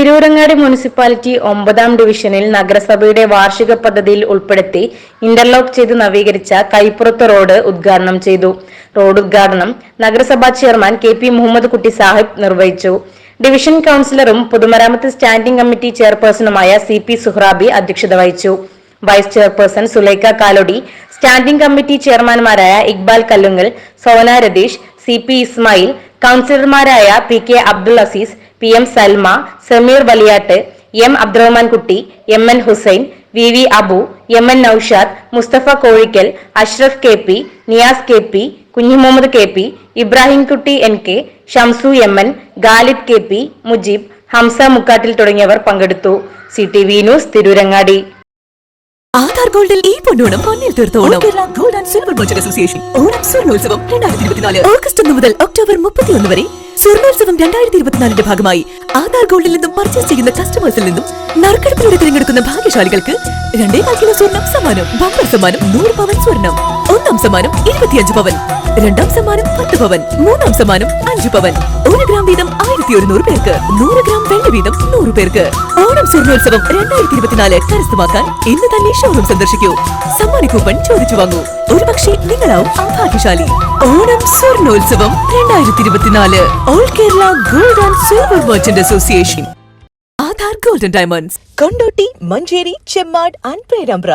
Tirurangadi municipality ഒമ്പതാം ഡിവിഷനിൽ നഗരസഭയുടെ വാർഷിക പദ്ധതിയിൽ ഉൾപ്പെടുത്തി ഇന്റർലോക്ക് ചെയ്ത് നവീകരിച്ച കൈപ്പുറത്ത് റോഡ് ഉദ്ഘാടനം ചെയ്തു. റോഡ് ഉദ്ഘാടനം നഗരസഭാ ചെയർമാൻ കെ പി മുഹമ്മദ് കുട്ടി സാഹിബ് നിർവഹിച്ചു. ഡിവിഷൻ കൌൺസിലറും പൊതുമരാമത്ത് സ്റ്റാൻഡിംഗ് കമ്മിറ്റി ചെയർപേഴ്സണുമായ സി പി സുഹ്റാബി അധ്യക്ഷത വഹിച്ചു. Vice chairperson Sulaikha Kalodi standing committee ചെയർമാൻമാരായ Iqbal Kallungal Sona Ratheesh C P Ismail കൌൺസിലർമാരായ P K Abdul Azeez P M Salma Sameer Valiyat M Abdurahman Kutty M N Hussain V V Abu M N Noushad Musthafa Kozhikkal Ashraf K P Niyas K P Kunhimuhammed K P Ibrahim Kutty N K Shamsu M N Galid K P Mujeeb Hamsa Mukkattil തുടങ്ങിയവർ പങ്കെടുത്തു. C T V news Tirurangadi. Aadhaar ഗോൾഡിൽ ഈ പൊന്നോണം പൊന്നിൽ തീർത്തോണം. Kerala gold and silver merchant association Onam സ്വർണോത്സവം രണ്ടായിരത്തി ഇരുപത്തിനാല് August ഒന്ന് മുതൽ October മുപ്പത്തിയൊന്ന് വരെ. സ്വർണോത്സവം രണ്ടായിരത്തി ഇരുപത്തിനാലിന്റെ ഭാഗമായി ആധാർ ഗോൾഡിൽ നിന്നും പർച്ചേസ് ചെയ്യുന്ന കസ്റ്റമേഴ്സിൽ നിന്നും നറുക്കെടുപ്പിലൂടെ തിരഞ്ഞെടുക്കുന്ന ഭാഗ്യശാലികൾക്ക് രണ്ടേ കാൽ കിലോ സ്വർണം സമ്മാനം ബമ്പർ സമ്മാനം നൂറ് പവൻ സ്വർണം ഒന്നാം സമ്മാനം ഇരുപത്തിയഞ്ച് പവൻ രണ്ടാം സമ്മാനം പത്ത് പവൻ മൂന്നാം സമ്മാനം അഞ്ച് പവൻ. ഒരു ഗ്രാം വീതം ആയിരത്തി ഒരുന്നൂറ് പേർക്ക് നൂറ് ഗ്രാം വെള്ളി വീതം നൂറ് പേർക്ക്. ഓണം സ്വർണോത്സവം രണ്ടായിരത്തി ഇരുപത്തിനാല് കരസ്ഥമാക്കാൻ ഇന്ന് തന്നെ ഷോറൂം സന്ദർശിക്കൂ. സമ്മാന കൂപ്പൺ ചോദിച്ചു വാങ്ങൂ. ഒരു പക്ഷേ നിങ്ങളാവും ആ ഭാഗ്യശാലി ഓണം സ്വർണോത്സവം രണ്ടായിരത്തി ഇരുപത്തിനാല്. All Kerala gold and silver merchant association Aadhaar golden diamonds. Kondotty Manjeri Chemmad and Perambra.